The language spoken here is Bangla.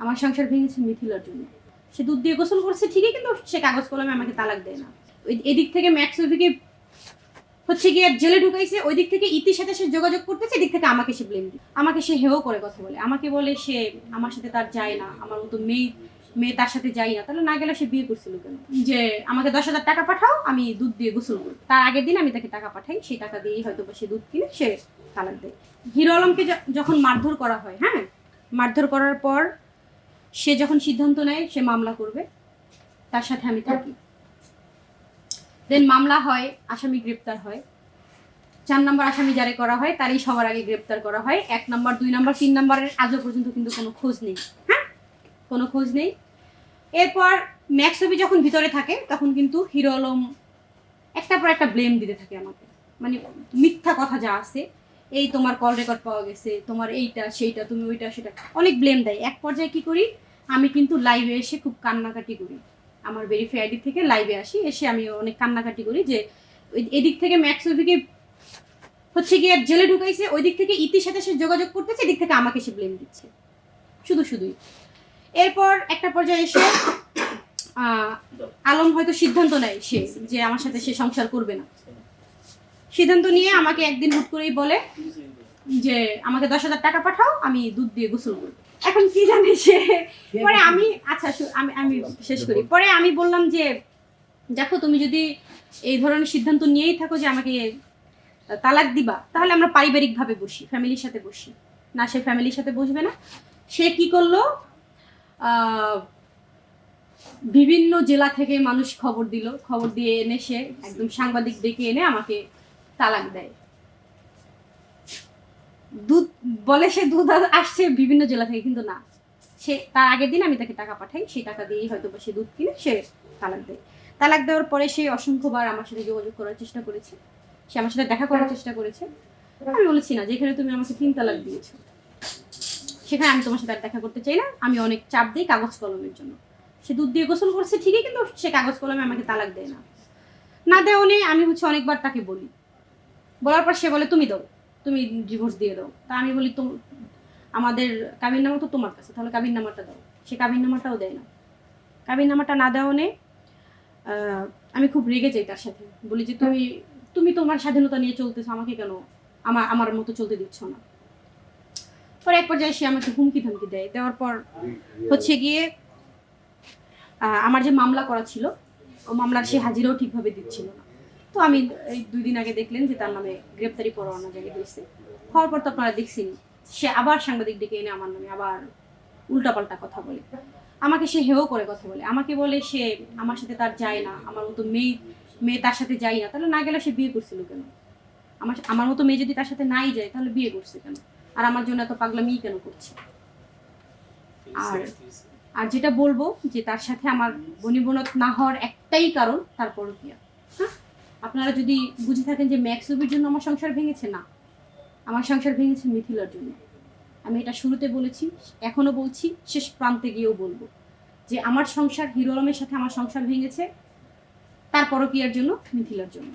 আমার সংসার ভেঙেছে মিথিলার জন্য। সে দুধ দিয়ে গোসল করছে ঠিকই, কিন্তু সে কাগজ কলমে আমাকে তালাক দেয় না। ওই- এদিক থেকে ম্যাক্সুভিকে হচ্ছে গিয়ে জেলে ঢুকাইছে ওই দিক থেকে ইতির সাথে সে যোগাযোগ করতেছে, এদিক থেকে আমাকে সে ব্লেম দিই আমাকে সে হেও করে কথা বলে। আমাকে বলে সে আমার সাথে তার যায় না, আমার মতো মেয়ে মেয়ে তার সাথে যাই না। তাহলে না গেলে সে বিয়ে করছিল কেন? যে আমাকে দশ হাজার টাকা পাঠাও, আমি দুধ দিয়ে গোসল করি তার আগের দিন আমি তাকে টাকা পাঠাই, সেই টাকা দিয়েই হয়তো সে দুধ কিনে সে তালাক দেয়। হিরো আলমকে যখন মারধর করা হয় হ্যাঁ? মারধর করার পর সে যখন সিদ্ধান্ত নেয়, সে মামলা করবে। তার সাথে আমি থাকি। দেন মামলা হয়, আসামি গ্রেপ্তার হয়। চার নম্বর আসামি জারি করা হয়, তারই সবার আগে গ্রেপ্তার করা হয়। এক নম্বর, দুই নম্বর, তিন নম্বরের আজও পর্যন্ত কিন্তু কোনো খোঁজ নেই। হ্যাঁ? কোনো খোঁজ নেই। এরপর ম্যাক্সবি যখন ভিতরে থাকে, তখন কিন্তু হিরো আলম একটা পর একটা ব্লেম দিতে থাকে আমাকে। মানে মিথ্যা কথা যা আছে এই তোমার কল রেকর্ড পাওয়া গেছে, তোমার এইটা, সেইটা, তুমি ওইটা, সেটা। অনেক ব্লেম দেয়। এক পর্যায়ে কি করি? আমি কিন্তু লাইভে এসে খুব কান্নাকাটি করি। আমার ভেরিফাই আইডি থেকে লাইভে আসি, এসে আমি অনেক কান্নাকাটি করি যে এদিক থেকে ম্যাক্স ম্যাক্সোভিকে হচ্ছে গিয়ে জেলে ঢুকাইছে ওই দিক থেকে ইতির সাথে সে যোগাযোগ করতেছে, এদিক থেকে আমাকে সে ব্লেম দিচ্ছে। শুধু শুধুই। এরপর একটা পর্যায়ে এসে আলম হয়তো সিদ্ধান্ত নেয় সে, যে আমার সাথে সে সংসার করবে না। সিদ্ধান্ত নিয়ে আমাকে একদিন হুট করেই বলে যে, আমাকে দশ হাজার টাকা পাঠাও, আমি দুধ দিয়ে গোসল করব। এখন কি জানে সে পরে আমি আচ্ছা আমি আমি শেষ করি। পরে আমি বললাম যে, দেখো, তুমি যদি এই ধরনের সিদ্ধান্ত নিয়েই থাকো যে আমাকে তালাক দিবা, তাহলে আমরা পারিবারিকভাবে বসি, ফ্যামিলির সাথে বসি। না, সে ফ্যামিলির সাথে বসবে না। সে কি করল? বিভিন্ন জেলা থেকে মানুষ খবর দিল। খবর দিয়ে এনে সে একদম সাংবাদিক ডেকে এনে আমাকে তালাক দেয়। দুধ, বলে সে দুধ আসছে বিভিন্ন জেলা থেকে, কিন্তু না। সে, তার আগের দিন আমি তাকে টাকা পাঠাই, সেই টাকা দিয়েই হয়তো বা সে দুধ কিনে সে তালাক দেয়। তালাক দেওয়ার পরে সে অসংখ্যবার আমার সাথে যোগাযোগ করার চেষ্টা করেছে। সে আমার সাথে দেখা করার চেষ্টা করেছে। আমি বলেছি, না, যেখানে তুমি আমাকে তিন তালাক দিয়েছ, সেখানে আমি তোমার সাথে আর দেখা করতে চাই না। আমি অনেক চাপ দিই কাগজ কলমের জন্য। সে দুধ দিয়ে গোসল করছে ঠিকই, কিন্তু সে কাগজ কলমে আমাকে তালাক দেয় না। না দেওয়া নেই, আমি হচ্ছে অনেকবার তাকে বলি। বলার পর সে বলে, তুমি দাও, তুমি ডিভোর্স দিয়ে দাও। তা আমি বলি, তো, আমাদের কাবিন নামা তো তোমার কাছে, তাহলে কাবিন নামাটা দাও। সে কাবিন নামাটাও দেয় না। কাবিন নামাটা না দেওয়া নেই আমি খুব রেগে যাই তার সাথে। বলি যে, তুমি তুমি তোমার স্বাধীনতা নিয়ে চলতেছো, আমাকে কেন আমার আমার মতো চলতে দিচ্ছ না? পরে এক পর্যায়ে সে আমাকে হুমকি ধমকি দেয়। দেওয়ার পর হচ্ছে গিয়ে আমার যে মামলা করা ছিল, ও মামলার সে হাজিরাও ঠিকভাবে দিচ্ছিল না। তো আমি এই দুই দিন আগে দেখলেন যে তার নামে গ্রেপ্তারি পরোয়ানা জারি হয়েছে। হওয়ার পর তো আপনারা দেখছেন সে আবার সাংবাদিক ডেকে এনে আমার নামে আবার উল্টাপাল্টা কথা বলে। আমাকে সে হেও করে কথা বলে। আমাকে বলে সে আমার সাথে তার যায় না আমার মতো মেয়ে মেয়ে তার সাথে যায় না। তাহলে না গেলে সে বিয়ে করছিল কেন? আমার আমার মতো মেয়ে যদি তার সাথে নাই যায় তাহলে বিয়ে করছে কেন? আর আমার জন্য এত পাগলামি কেন করছে? আর আর যেটা বলব যে তার সাথে আমার বনিবনত না হওয়ার একটাই কারণ তার পরকিয়া। হ্যাঁ আপনারা যদি বুঝে থাকেন যে ম্যাক্স ম্যাক্সুবির জন্য আমার সংসার ভেঙেছে, না। আমার সংসার ভেঙেছে মিথিলার জন্য। আমি এটা শুরুতে বলেছি, এখনও বলছি, শেষ প্রান্তে গিয়েও বলব যে আমার সংসার হিরো আলমের সাথে আমার সংসার ভেঙেছে তার পরকিয়ার জন্য? মিথিলার জন্য।